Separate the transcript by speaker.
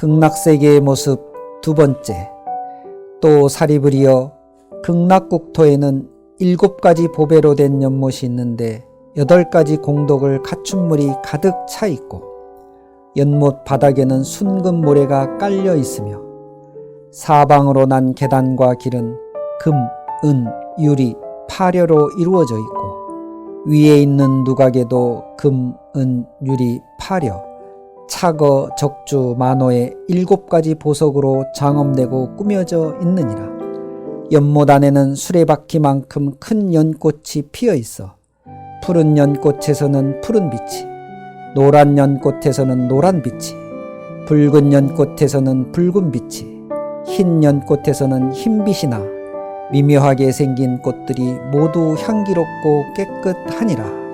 Speaker 1: 극락세계의 모습 두 번째. 또 사리브리어 극락국토에는 일곱 가지 보배로 된 연못이 있는데 여덟 가지 공덕을 갖춘 물이 가득 차 있고 연못 바닥에는 순금 모래가 깔려 있으며 사방으로 난 계단과 길은 금, 은, 유리, 파려로 이루어져 있고 위에 있는 누각에도 금, 은, 유리, 파려, 차거, 적주, 만호의 일곱 가지 보석으로 장엄되고 꾸며져 있느니라. 연못 안에는 수레바퀴만큼 큰 연꽃이 피어 있어 푸른 연꽃에서는 푸른 빛이, 노란 연꽃에서는 노란 빛이, 붉은 연꽃에서는 붉은 빛이, 흰 연꽃에서는 흰 빛이 나 미묘하게 생긴 꽃들이 모두 향기롭고 깨끗하니라.